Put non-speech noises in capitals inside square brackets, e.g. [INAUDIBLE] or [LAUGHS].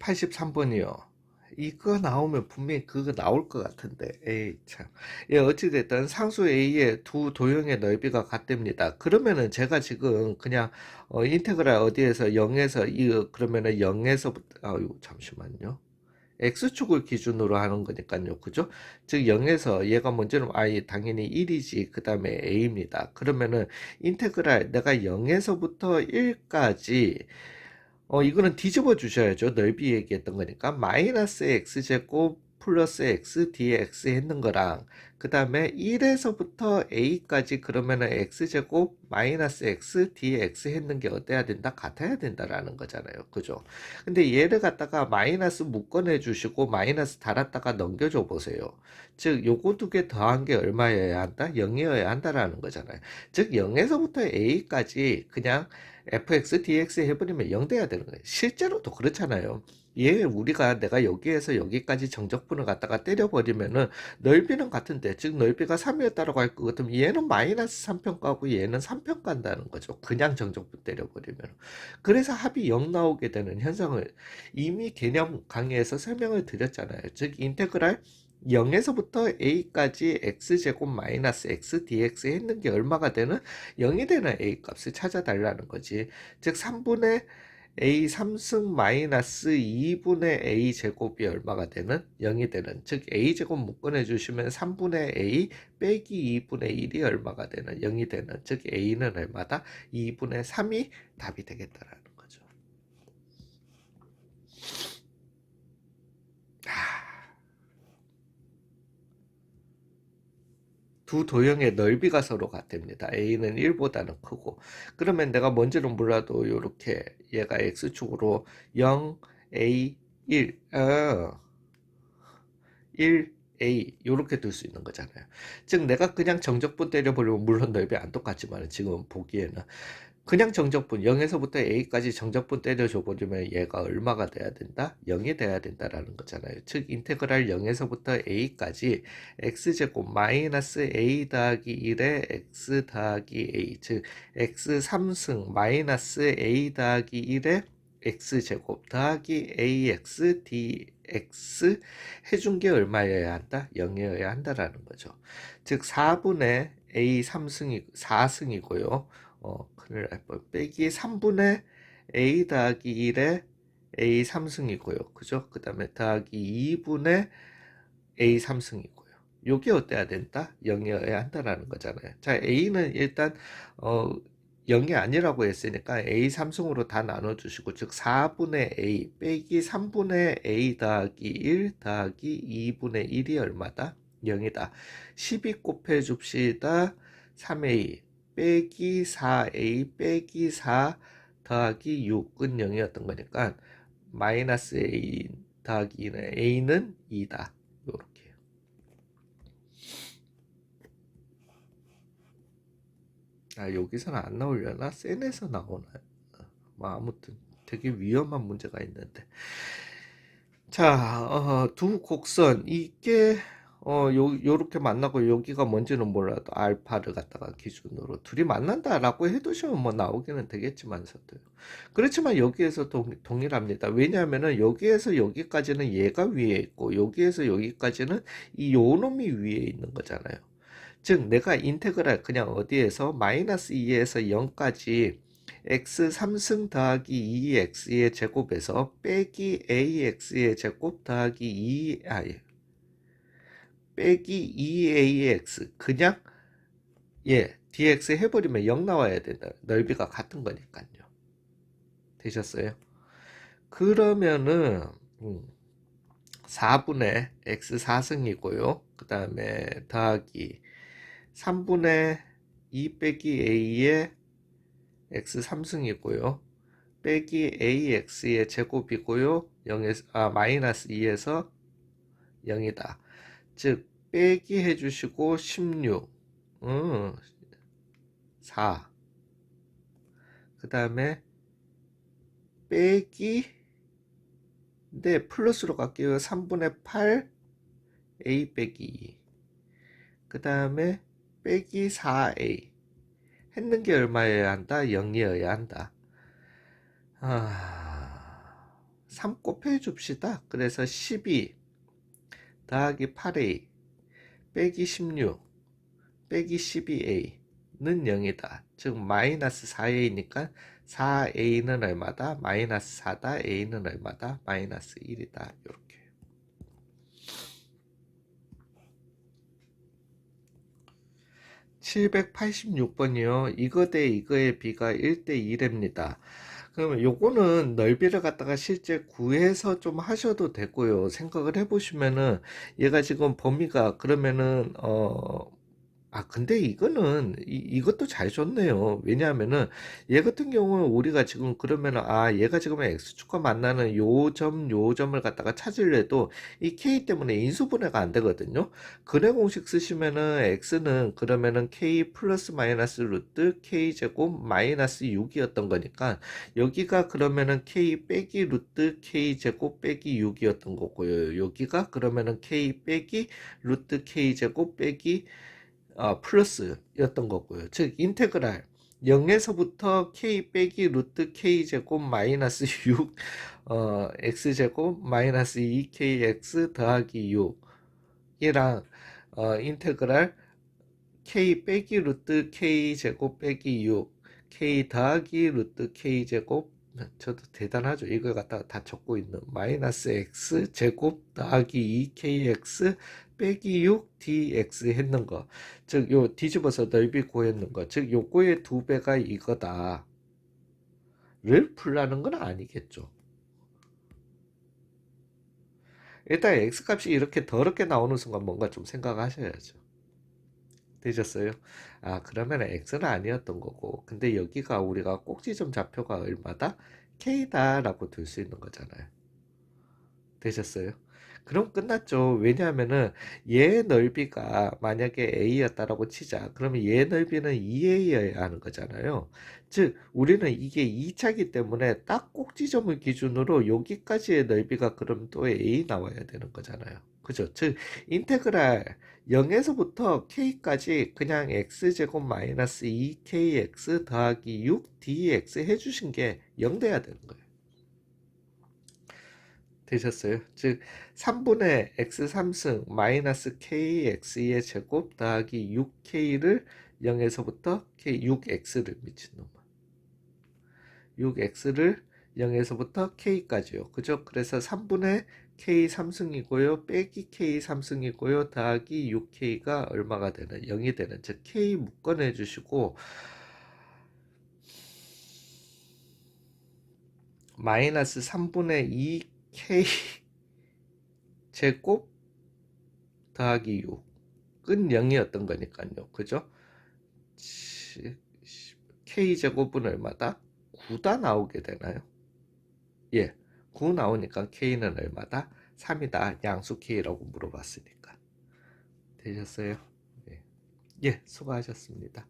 83번이요. 이거 나오면 분명히 그거 나올 것 같은데. 에이, 참. 예, 어찌됐든 상수 A의 두 도형의 넓이가 같답니다. 그러면은 제가 지금 그냥, 어, 인테그랄 어디에서 0에서, 이, 그러면은 0에서부터, 아유, 잠시만요. X축을 기준으로 하는 거니까요. 그죠? 즉, 0에서 얘가 먼저는, 아이, 당연히 1이지. 그 다음에 A입니다. 그러면은 인테그랄 내가 0에서부터 1까지 어, 이거는 뒤집어 주셔야죠. 넓이 얘기했던 거니까. 마이너스 x제곱 플러스 x dx 했는 거랑, 그 다음에 1에서부터 a까지 그러면은 x제곱 마이너스 x dx 했는 게 어때야 된다? 같아야 된다라는 거잖아요. 그죠? 근데 얘를 갖다가 마이너스 묶어내 주시고 마이너스 달았다가 넘겨줘 보세요. 즉, 요거 두 개 더한 게 얼마여야 한다? 0이어야 한다라는 거잖아요. 즉, 0에서부터 a까지 그냥 fx, dx 해버리면 0 돼야 되는 거예요. 실제로도 그렇잖아요. 얘 우리가 내가 여기에서 여기까지 정적분을 갖다가 때려버리면은 넓이는 같은데 즉 넓이가 3이었다라고 할 것 같으면 얘는 마이너스 3평가고 얘는 3평 간다는 거죠. 그냥 정적분 때려버리면. 그래서 합이 0 나오게 되는 현상을 이미 개념 강의에서 설명을 드렸잖아요. 즉 인테그랄 0에서부터 a까지 x제곱 마이너스 x dx 했는 게 얼마가 되는 0이 되는 a 값을 찾아달라는 거지. 즉 3분의 a 3승 마이너스 2분의 a 제곱이 얼마가 되는? 0이 되는. 즉 a 제곱 묶어내 주시면 3분의 a 빼기 2분의 1이 얼마가 되는? 0이 되는. 즉 a는 얼마다? 2분의 3이 답이 되겠다라는 거죠. 두 도형의 넓이가 서로 같답니다. A는 1보다는 크고 그러면 내가 뭔지는 몰라도 이렇게 얘가 X축으로 0, A, 1, 어, 1, A 이렇게 둘 수 있는 거잖아요. 즉 내가 그냥 정적분 때려버리면 물론 넓이 안 똑같지만 지금 보기에는 그냥 정적분 0에서부터 a까지 정적분 때려줘 버리면 얘가 얼마가 돼야 된다? 0이 돼야 된다라는 거잖아요. 즉 인테그랄 0에서부터 a까지 x제곱 마이너스 a 더하기 1에 x 더하기 a 즉 x 3승 마이너스 a 더하기 1에 x제곱 더하기 ax dx 해준 게 얼마여야 한다? 0이어야 한다라는 거죠. 즉 4분의 a 3승이 4승이고요. 어, 큰일 날 뻔. 빼기 3분의 a 더하기 1에 a 3승이고요. 그죠? 그 다음에 더하기 2분의 a 3승이고요. 요게 어때야 된다? 0이어야 한다라는 거잖아요. 자, a는 일단, 어, 0이 아니라고 했으니까 a 3승으로 다 나눠주시고, 즉 4분의 a 빼기 3분의 a 더하기 1 더하기 2분의 1이 얼마다? 0이다. 12 곱해 줍시다. 3a 빼기 4a 빼기 4 더하기 6은 0이었던 거니까 마이너스 a 더하기 2는 a는 2다. 요렇게. 아 여기서는 안 나오려나? 센에서 나오나요? 뭐 아무튼 되게 위험한 문제가 있는데 자, 어, 두 곡선 이게 어, 요, 요렇게 만나고 여기가 뭔지는 몰라도 알파를 갖다가 기준으로 둘이 만난다라고 해두시면 뭐 나오기는 되겠지만서도요. 그렇지만 여기에서 동, 동일합니다. 왜냐하면은 여기에서 여기까지는 얘가 위에 있고 여기에서 여기까지는 이 요놈이 위에 있는 거잖아요. 즉 내가 인테그랄 그냥 어디에서 마이너스 2에서 0까지 x 3승 더하기 2x의 제곱에서 빼기 ax의 제곱 더하기 2, 아, 예. 빼기 2ax 그냥 예 dx 해버리면 0 나와야 된다. 넓이가 같은 거니까요. 되셨어요? 그러면은 음, 4분의 x 4승이고요. 그 다음에 더하기 3분의 2 빼기 a의 x 3승이고요. 빼기 ax의 제곱이고요. 0에서 아 마이너스 2에서 0이다. 즉 빼기 해주시고 16 음, 4그 다음에 빼기 네 플러스로 갈게요. 3분의 8 a 빼기 2그 다음에 빼기 4a 했는 게 얼마여야 한다? 0이어야 한다. 아, 3 곱해 줍시다. 그래서 12 더하기 8a 빼기 16 빼기 12a는 0이다. 즉 마이너스 4a니까 4a는 얼마다? 마이너스 4다. a는 얼마다? 마이너스 1이다. 이렇게. (786번이요) 이거 대 이거의 비가 1대 1입니다 그러면 요거는 넓이를 갖다가 실제 구해서 좀 하셔도 되고요. 생각을 해 보시면은 얘가 지금 범위가 그러면은 어 아 근데 이거는 이, 이것도 잘 줬네요. 왜냐하면은 얘 같은 경우는 우리가 지금 그러면은 아 얘가 지금 x축과 만나는 요 점, 요 점을 갖다가 찾으려도 이 k 때문에 인수분해가 안 되거든요. 근해 공식 쓰시면은 x는 그러면은 k 플러스 마이너스 루트 k 제곱 마이너스 6이었던 거니까 여기가 그러면은 k 빼기 루트 k 제곱 빼기 6이었던 거고요. 여기가 그러면은 k 빼기 루트 k 제곱 빼기 어, 플러스였던 거고요. 즉 인테그랄 0에서부터 k 빼기 루트 k 제곱 마이너스 [LAUGHS] 6 어, x 제곱 마이너스 2kx 더하기 6이랑 어, 인테그랄 k 빼기 루트 k 제곱 빼기 6 k 더하기 루트 k 제곱 저도 대단하죠. 이걸 갖다가 다 적고 있는 마이너스 x 제곱 더하기 2kx 빼기 6 dx 했는 거. 즉, 요 뒤집어서 넓이 구했는 거. 즉, 요거의 두 배가 이거다. 를 풀라는 건 아니겠죠. 일단 x값이 이렇게 더럽게 나오는 순간 뭔가 좀 생각하셔야죠. 되셨어요? 아, 그러면 x는 아니었던 거고. 근데 여기가 우리가 꼭지점 좌표가 얼마다? k다라고 둘수 있는 거잖아요. 되셨어요? 그럼 끝났죠. 왜냐하면은 얘 넓이가 만약에 a였다라고 치자. 그러면 얘 넓이는 2a여야 하는 거잖아요. 즉 우리는 이게 2차기 때문에 딱 꼭지점을 기준으로 여기까지의 넓이가 그럼 또 a 나와야 되는 거잖아요. 그죠? 즉 인테그랄 0에서부터 k까지 그냥 x제곱 마이너스 2kx 더하기 6 dx 해주신 게 0 돼야 되는 거예요. 되셨어요? 즉 3분의 x 3승 마이너스 kx의 제곱 더하기 6k를 0에서부터 k 6x를 미친놈 6x를 0에서부터 k까지요. 그죠? 그래서 3분의 k 3승이고요. 빼기 k 3승이고요. 더하기 6k가 얼마가 되는 0이 되는 즉 k 묶어내 주시고 마이너스 3분의 2k [LAUGHS] 제곱 더하기 6은 0이었던 거니까요. 그죠? k 제곱은 얼마다? 9다 나오게 되나요? 예. 9 나오니까 k는 얼마다? 3이다. 양수 k라고 물어봤으니까. 되셨어요? 예, 예 수고하셨습니다.